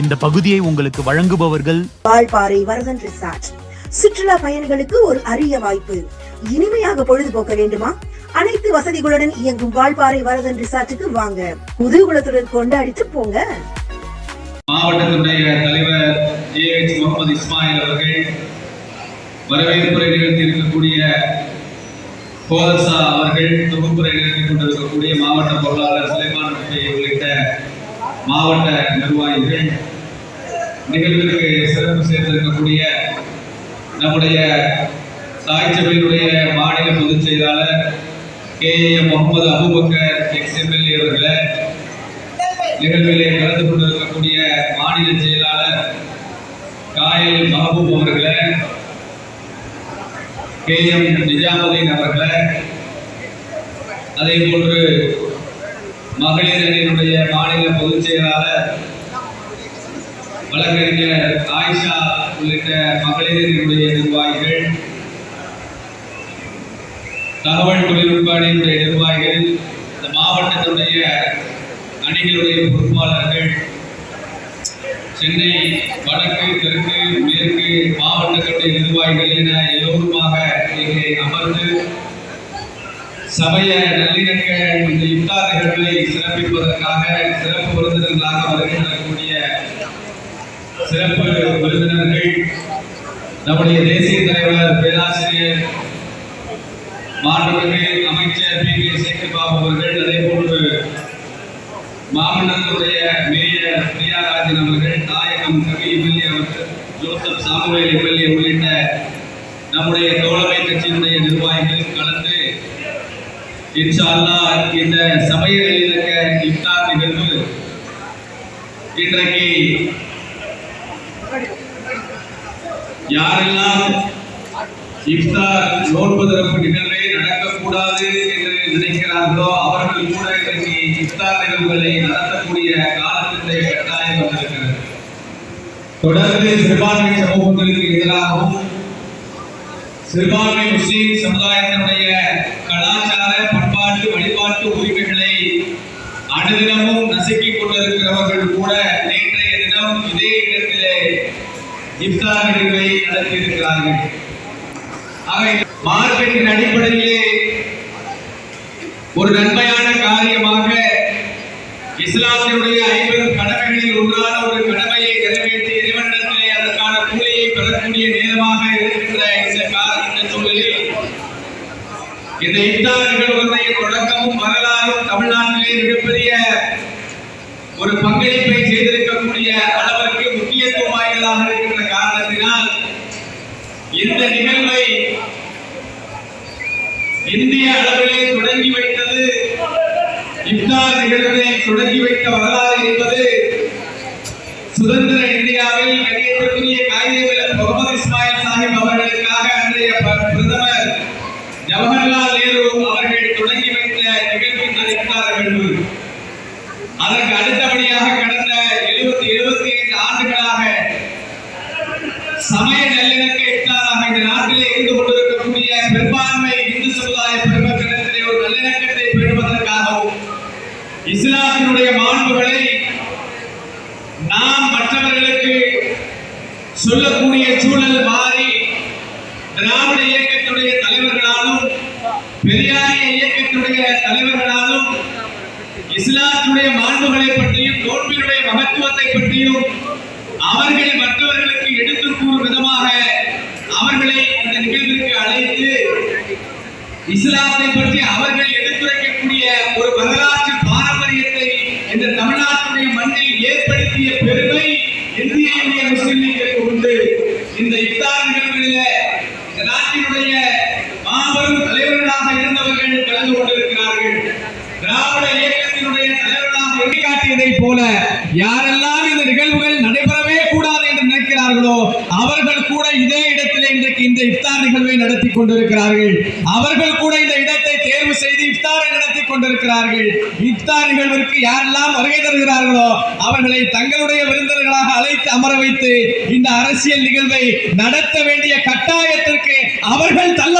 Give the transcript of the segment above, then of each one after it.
இந்த பகுதியை உங்களுக்கு வழங்குபவர்கள் வால்பாறை வரதன் ரிசார்ட் சுற்றுலா பயணிகளுக்கு ஒரு அரிய வாய்ப்பு. இனிமையாக பொழுதுபோக்க வேண்டுமா? அனைத்து வசதிகளுடன் இயங்கும் வால்பாறை வரதன் ரிசார்ட்டுக்கு வாங்க. குதூகுலத்துடன் கொண்டாடிட்டு போங்க. மாவட்டத்தினுடைய தலைவர் ஏஎச் முகமது இஸ்மாயில் அவர்கள் வரவேற்புரை நிகழ்த்தி இருக்கக்கூடிய கோதசா அவர்கள் தொகுப்புரை நிகழ்த்தி கொண்டிருக்கக்கூடிய மாவட்ட பொருளாளர் சுலைமான் உள்ளிட்ட மாவட்ட நிர்வாகிகள் நிகழ்விற்கு சிறப்பு சேர்ந்திருக்கக்கூடிய நம்முடைய சாய்ச்சபையினுடைய மாநில பொதுச் செயலாளர் K. M Mohammed Abubakar ex MLA அவர்களை நிகழ்விலே கலந்து கொண்டிருக்கக்கூடிய மாநில செயலாளர் காயல் மஹபூப் அவர்களை கே. எம். நிஜாமுதீன் அவர்களை அதே போன்று மகளிர் அணியினுடைய மாநில பொதுச் செயலாளர் வழக்கறிஞர் ஆயிஷா உள்ளிட்ட மகளிர் அணியினுடைய நிர்வாகிகள் தகவல் தொழில்நுட்ப அணியினுடைய நிர்வாகிகள் இந்த மாவட்டத்தினுடைய அணிகளுடைய பொறுப்பாளர்கள் சென்னை வடக்கு தெற்கு மேற்கு மாவட்டத்தினுடைய நிர்வாகிகள் என எல்லோருமாக இங்கே அமர்ந்து சமய நல்லிணக்க இந்த இஃப்தார் நிகழ்வை சிறப்பிப்பதற்காக சிறப்பு விருந்தினர்களாக வருகின்றக்கூடிய சிறப்பு விருந்தினர்கள் நம்முடைய தேசிய தலைவர் பேராசிரியர் மாணவர்கள் அமைச்சர் பி. கே. சேகர்பாபு அவர்கள் அதே போன்று மாமன்னருடைய மேயர் பிரியாராஜன் அவர்கள் தாயகம் கவி எம்எல்ஏ அவர்கள் ஜோசப் சாமுவேல் எம்எல்ஏ உள்ளிட்ட நம்முடைய தோழமை கட்சியினுடைய நிர்வாகிகள் இன்ஷால்லா இந்த சமய நல்லிணக்க இஃப்தார் நிகழ்வு இன்றைக்கு யாரெல்லாம் இஃப்தார் நோன்பு திறப்பு நிகழ்வே நடக்கக்கூடாது என்று நினைக்கிறார்களோ அவர்கள் கூட இன்றைக்கு இஃப்தார் நிகழ்வுகளை நடத்தக்கூடிய காலத்தினுடைய கட்டாயம் வந்திருக்கிறது. தொடர்ந்து சிறுபான்மை சமூகங்களுக்கு எதிராகவும் சிறுபான்மை முஸ்லீம் சமுதாயத்தினுடைய பண்பாட்டு உரிமைகளை அனுதினமும் நசுக்கிக் கொண்டிருக்கிறவர்கள் கூட நேற்றைய தினம் இதே இடத்திலே இப்தார் நிகழ்வை நடத்தியிருக்கிறார்கள். ஆக மார்க்கெட்டின் அடிப்படையிலே ஒரு நன்மையான காரியமாக இஸ்லாத்தினுடைய ஐம்பெரும் கடமைகளில் ஒன்றான ஒரு கடமையை நிறைவேற்றி இறைவனிடத்திலே அதற்கான கூலியை பெறக்கூடிய நேரமாக இருக்கின்ற இந்த கால இந்த இஃப்தார் நிகழ்வுகளுடைய தொடக்கமும் வரலாறும் தமிழ்நாட்டிலே மிகப்பெரிய ஒரு பங்களிப்பை செய்திருக்கக்கூடிய அளவிற்கு முக்கியத்துவம் வாய்ந்ததாக இருக்கின்ற காரணத்தினால் இந்த நிகழ்வை இந்திய அளவிலே தொடங்கி வைத்தது இஃப்தார் நிகழ்வினை தொடங்கி வைத்த வரலாறு என்பது சுதந்திர இந்தியாவில் கண்ணியத்திற்குரிய காகிதவில் முகமது இஸ்மாயில் சாஹிப் அவர்களுக்காக அன்றைய ப- பிரதமர் ஜவஹர்லால் நேரு அவர்கள் தொடங்கி வைத்த நிகழ்வு இந்த இஃப்தார் நிகழ்வு அதற்கு அடுத்தபடியாக கடந்த எழுபத்தி எழுபத்தி ஐந்து ஆண்டுகளாக சமய நல்லிணக்க இஃப்தாராக இந்த நாட்டிலே இருந்து கொண்டிருக்கக்கூடிய பெரும்பான்மை இந்து சமுதாய பெருமக்களிடத்திலே ஒரு நல்லிணக்கத்தை பெறுவதற்காகவும் இஸ்லாத்தினுடைய மாண்புகளை நாம் மற்றவர்களுக்கு சொல்லக்கூடிய சூழல் மாறி திராவிட இயக்கத்துடைய தலைவர்களாலும் பெரியாரிய இயக்கத்துடைய தலைவர்களாலும் இஸ்லாத்துடைய மாண்புகளை பற்றியும் நோன்பினுடைய மகத்துவத்தை பற்றியும் அவர்களை மற்றவர்களுக்கு எடுத்து கூறும் விதமாக அவர்களை இந்த நிகழ்விற்கு அழைத்து இஸ்லாத்தை பற்றி அவர்கள் எண்ணிக்காட்டியதைப் போல யாரெல்லாம் இந்த நிகழ்வுகள் நடைபெறவே கூடாது என்று நினைக்கிறார்களோ அவர்கள் கூட இதே இடத்திலே இன்றைக்கு இந்த இஃப்தார் நிகழ்வை நடத்தி கொண்டிருக்கிறார்கள். அவர்கள் கூட இந்த இடத்தை தேர்வு செய்து இஃப்தாரை நடத்தி கொண்டிருக்கிறார்கள். இஃப்தார் நிகழ்விற்கு யாரெல்லாம் வருகை தருகிறார்களோ அவர்களை தங்களுடைய விருந்தினர்களாக அழைத்து அமர வைத்து இந்த அரசியல் நிகழ்வை நடத்த வேண்டிய கட்டாயத்திற்கு அவர்கள் தள்ள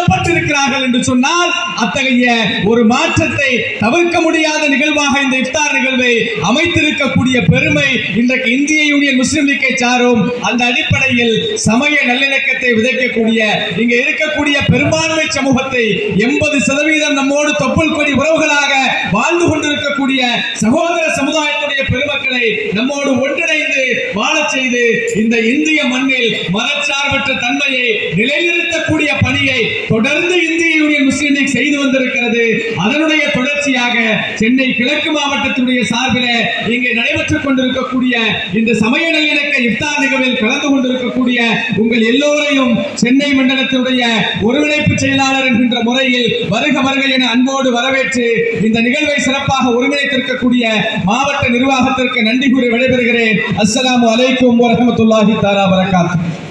இருக்கிறார்கள் என்று சொன்னால் அத்தகைய ஒரு மாற்றத்தை தவிர்க்க முடியாத நிகழ்வாக இந்த இஃப்தார் நிகழ்வை அமைத்திருக்கக்கூடிய பெருமை இன்றைக்கு இந்திய யூனியன் முஸ்லிம் லீக்கை சாரும் அந்த அடிப்படையில் சமய நல்லிணக்கத்தை விதைக்கக்கூடிய இங்க இருக்கக்கூடிய பெரும்பான்மை சமூகத்தை எண்பது சதவீதம் நம்மோடு தொப்புள் கொடி உறவுகளாக வாழ்ந்து கொண்டிருக்கக்கூடிய சகோதர சமுதாயத்துடைய பெருமக்களை நம்மோடு ஒன்றிணைந்து வாழச் செய்து இந்த இந்திய மண்ணில் மதச்சார்பற்ற தன்மையை நிலைநிறுத்தக்கூடிய பணியை தொடர்ந்து இந்திய யூனியன் முஸ்லீம் லீக் செய்து வந்திருக்கிறது. அதனுடைய தொடர்ச்சியாக சென்னை கிழக்கு மாவட்டத்தினுடைய சார்பில் இங்கே நடைபெற்றுக் கொண்டிருக்கக்கூடிய இந்த சமய நல்லிணக்க இஃப்தார் நிகழ்வில் கலந்து கொண்டிருக்கக்கூடிய உங்கள் எல்லோரையும் சென்னை மண்டலத்தினுடைய ஒருங்கிணைப்பு செயலாளர் என்கின்ற முறையில் வருக வருக என அன்போடு வரவேற்று இந்த நிகழ்வை சிறப்பாக ஒருங்கிணைத்திருக்கக்கூடிய மாவட்ட நிர்வாகத்திற்கு நன்றி கூறி விடைபெறுகிறேன். அஸ்லாம் வலைக்கும் வரமத்துல்லாஹி தாரா வரகாத்து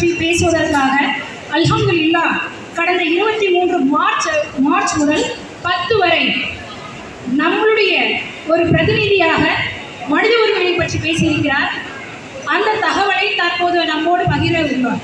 பற்றி பேசுவதற்காக அல்ஹம்துலில்லாஹ் கடந்த இருபத்தி மூன்று மார்ச் மார்ச் முதல் பத்து வரை நம்மளுடைய ஒரு பிரதிநிதியாக மனித உரிமையை பற்றி பேசியிருக்கிறார். அந்த தகவலை தற்போது நம்மோடு பகிர உள்ளார்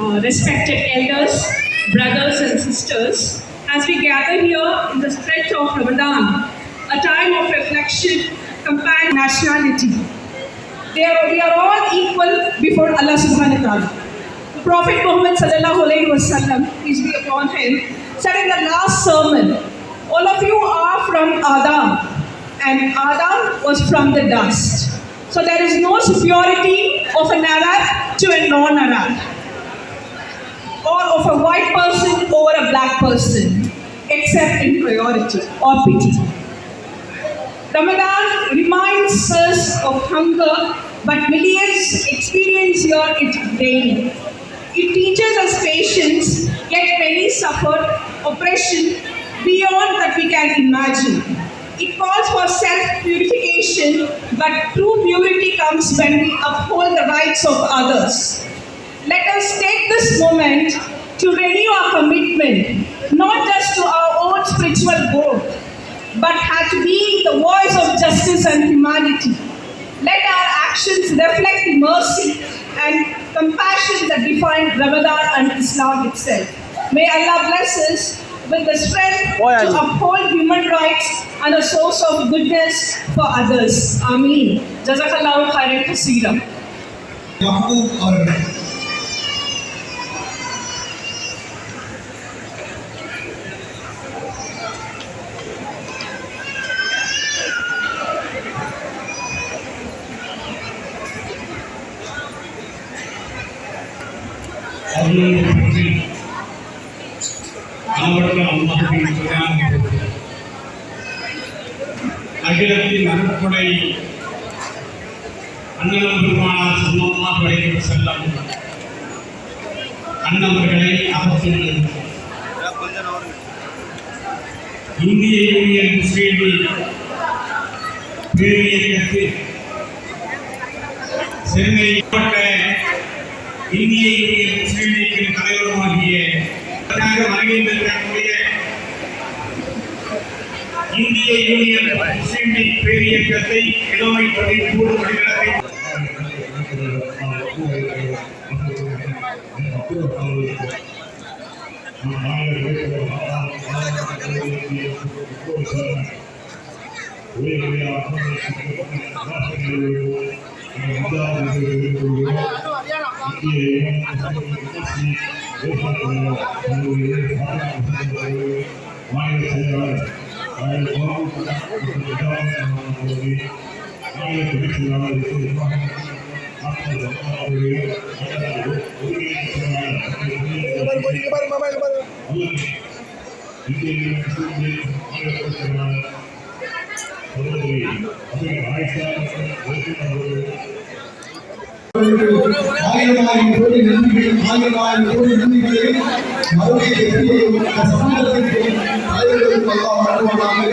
Uh, respected elders, brothers and sisters, as we gather here in the stretch of Ramadan, a time of reflection, compassion, nationality. They are, we are all equal before Allah subhanahu wa ta'ala. Prophet Muhammad sallallahu alayhi wa sallam, peace be upon him, said in the last sermon, all of you are from Adam and Adam was from the dust. So there is no superiority of an Arab to a non-Arab or of a white person over a black person except in priority or pity. Ramadan reminds us of hunger, but millions experience here it daily. It teaches us patience, yet many suffer oppression beyond that we can imagine. It calls for self purification, but true purity comes when we uphold the rights of others. Let us take this moment to renew our commitment, not just to our own spiritual growth, but to be the voice of justice and humanity. Let our actions reflect the mercy and compassion that define Ramadan and Islam itself. May Allah bless us with the strength to uphold human rights and a source of goodness for others. Ameen. Jazakallahu khairan kaseera. அல்லாஹின் அகிலத்தின் அருட்கொடை அண்ணன் பெருமானார் சொல்லமாக வரைக்கும் செல்லம் அண்ணவர்களை அகற்றினர். இந்திய union முஸ்லீம் பேரியக்கத்தில் சென்னை மாவட்ட இந்திய union முஸ்லீம் லீக்கின் தலைவருமாகிய வருகை வருகின்றிருக்கக்கூடிய இந்திய யூனியன் சிண்டி பேரியக்கத்தை இளமைப்படி கூடு மனிதர்களை மாநில செயலாளர் ஆயிரம் ஆயிரம் கோடி நன்மைகள் ஆயிரம் ஆயிரம் கோடி நன்மைகளை நன்றிகளை மறுபடியும் இந்த சமூகத்திற்கு தலைவர்களுக்கு எல்லாம் வழங்குவதாக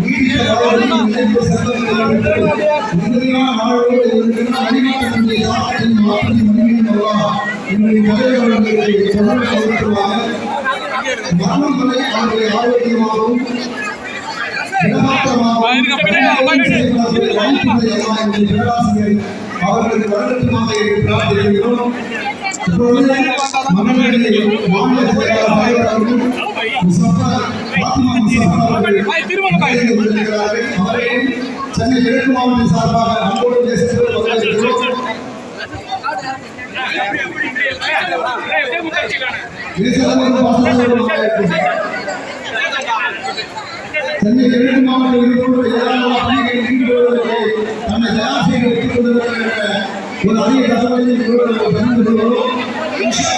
நீடித்த வாழ்வுக்கு நினைத்த சட்டங்களை உண்மையான வாழ்வோடு இருக்கிற அடிமைத்தன்மை சாத்தின் மாற்றி மன்னியும் அல்லா இன்றைய தலைவர்களுக்கு தொடர்பு செலுத்துவாங்க மரணங்களை அவர்களை ஆரோக்கியமாகவும் அவர்களுக்கு வழக்கமாக பிரார்த்திக்கிறோம் இப்பொழுது மன்னனுடைய மாநில செயலாளர் அவர்கள் முஸ்தபா பாத்திமா முஸ்தபா அவர்கள் இருக்கிறார்கள். சென்னை கிழக்கு மாவட்ட சார்பாக அன்போடு பேசுகிறது வரவேற்கிறோம். சென்னை கிழக்கு மாவட்ட உறுப்பினர் ஏராளமான தன்னை தயார் செய்து வைத்துக் கொண்டிருக்கிற ஒரு அரிய தகவலை உங்களோடு பகிர்ந்து கொள்கிறோம். இன்ஷா